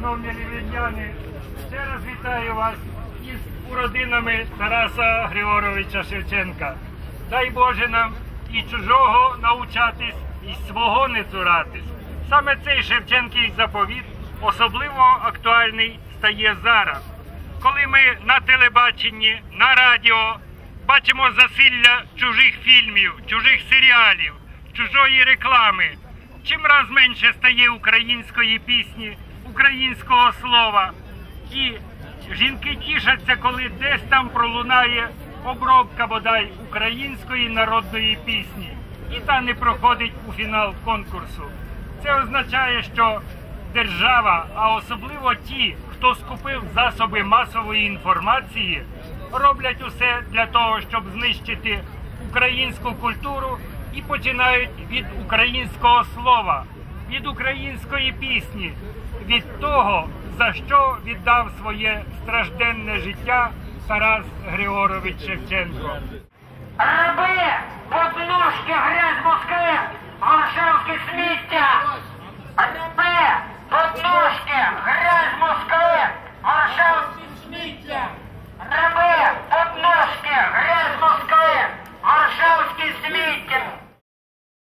Шановні львів'яни, ще раз вітаю вас із уродинами Тараса Григоровича Шевченка. Дай Боже нам і чужого научатись, і свого не цуратись. Саме цей Шевченків заповіт особливо актуальний стає зараз, коли ми на телебаченні, на радіо бачимо засилля чужих фільмів, чужих серіалів, чужої реклами. Чим раз менше стає української пісні, українського слова. І жінки тішаться, коли десь там пролунає обробка бодай української народної пісні. І та не проходить у фінал конкурсу. Це означає, що держава, а особливо ті, хто скупив засоби масової інформації, роблять усе для того, щоб знищити українську культуру і починають від українського слова, від української пісні, від того, за що віддав своє стражденне життя Тарас Григорович Шевченко. Раби, подножки, грязь москви, варшавське сміття,